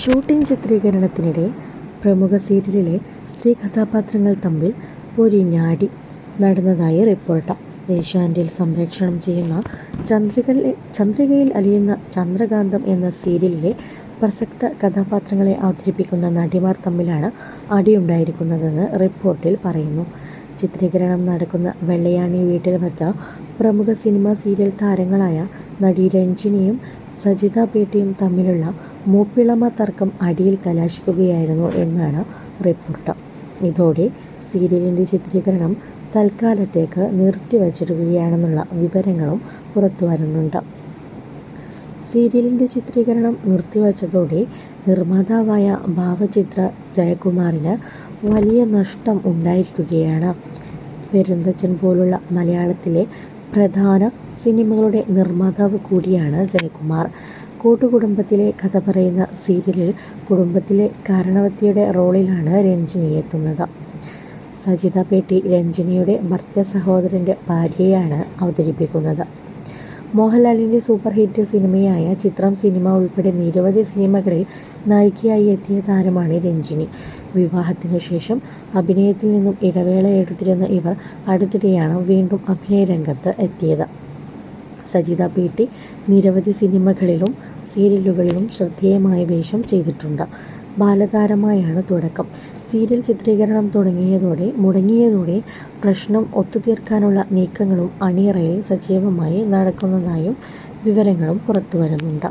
Shooting ചിത്രീകരണത്തിനിടെ പ്രമുഖ സീരിയലിലെ സ്ത്രീ കഥാപാത്രങ്ങൾ തമ്മിൽ പൊരിഞ്ഞാടി നടന്നതായി റിപ്പോർട്ട്. ഏഷ്യാനെറ്റിൽ സംപ്രേക്ഷണം ചെയ്യുന്ന ചന്ദ്രികയിൽ അലിയുന്ന ചന്ദ്രകാന്തം എന്ന സീരിയലിലെ പ്രസക്ത കഥാപാത്രങ്ങളെ അവതരിപ്പിക്കുന്ന നടിമാർ തമ്മിലാണ് അടിയുണ്ടായിരിക്കുന്നതെന്ന് റിപ്പോർട്ടിൽ പറയുന്നു. ചിത്രീകരണം നടക്കുന്ന വെള്ളയാണി വീട്ടിൽ വച്ച പ്രമുഖ സിനിമ സീരിയൽ താരങ്ങളായ നടി രഞ്ജിനിയും സജിത പേട്ടിയും തമ്മിലുള്ള മൂപ്പിളമ തർക്കം അടിയിൽ കലാശിക്കുകയായിരുന്നു എന്നാണ് റിപ്പോർട്ട്. ഇതോടെ സീരിയലിന്റെ ചിത്രീകരണം തൽക്കാലത്തേക്ക് നിർത്തിവച്ചിരിക്കുകയാണെന്നുള്ള വിവരങ്ങളും പുറത്തു വരുന്നുണ്ട് സീരിയലിന്റെ ചിത്രീകരണം നിർത്തിവച്ചതോടെ നിർമ്മാതാവായ ഭാവചിത്ര ജയകുമാറിന് വലിയ നഷ്ടം ഉണ്ടായിരിക്കുകയാണ്. പെരുന്തച്ചൻ പോലുള്ള മലയാളത്തിലെ പ്രധാന സിനിമകളുടെ നിർമ്മാതാവ് കൂടിയാണ് ജയകുമാർ. കൂട്ടുകുടുംബത്തിലെ കഥ പറയുന്ന സീരിയലിൽ കുടുംബത്തിലെ കാരണവത്തിയുടെ റോളിലാണ് രഞ്ജിനി എത്തുന്നത്. സജിത പേട്ടി രഞ്ജിനിയുടെ ഭർതൃസഹോദരന്റെ ഭാര്യയാണ് അവതരിപ്പിക്കുന്നത്. മോഹൻലാലിന്റെ സൂപ്പർ ഹിറ്റ് സിനിമയായ ചിത്രം സിനിമ ഉൾപ്പെടെ നിരവധി സിനിമകളിൽ നായികയായി എത്തിയ താരമാണ് രഞ്ജിനി. വിവാഹത്തിനു ശേഷം അഭിനയത്തിൽ നിന്നും ഇടവേള എടുത്തിരുന്ന ഇവർ അടുത്തിടെയാണ് വീണ്ടും അഭിനയരംഗത്ത് എത്തിയത്. സജിത പേട്ടി നിരവധി സിനിമകളിലും സീരിയലുകളിലും ശ്രദ്ധേയമായ വേഷം ചെയ്തിട്ടുണ്ട്. ബാലതാരമായാണ് തുടക്കം. സീരിയൽ ചിത്രീകരണം തുടങ്ങിയതോടെ മുടങ്ങിയതോടെ പ്രശ്നം ഒത്തുതീർക്കാനുള്ള നീക്കങ്ങളും അണിയറയിൽ സജീവമായി നടക്കുന്നതായും വിവരങ്ങളും പുറത്തുവരുന്നുണ്ട്.